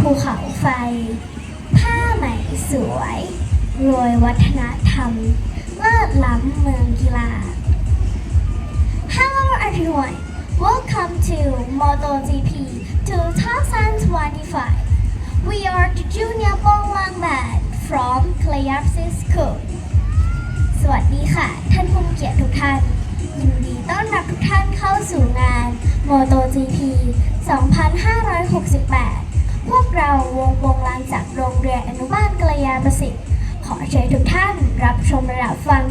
ภูเขาไฟ ผ้าไหมสวยรวยวัฒนธรรม เลิศล้ำเมืองกีฬา Hello everyone welcome to MotoGP 2025 we are the junior Bowling Band from Clayapsi School สวัสดีค่ะ ท่านผู้เกียรติทุกท่านยินดีต้อนรับทุกท่านเข้าสู่งาน MotoGP 2568พวก เราวงวงลานจากโรงเรียนอนุบาลกัลยาประสิทธิ์ ขอเชิญทุกท่านรับชมระดับฟัง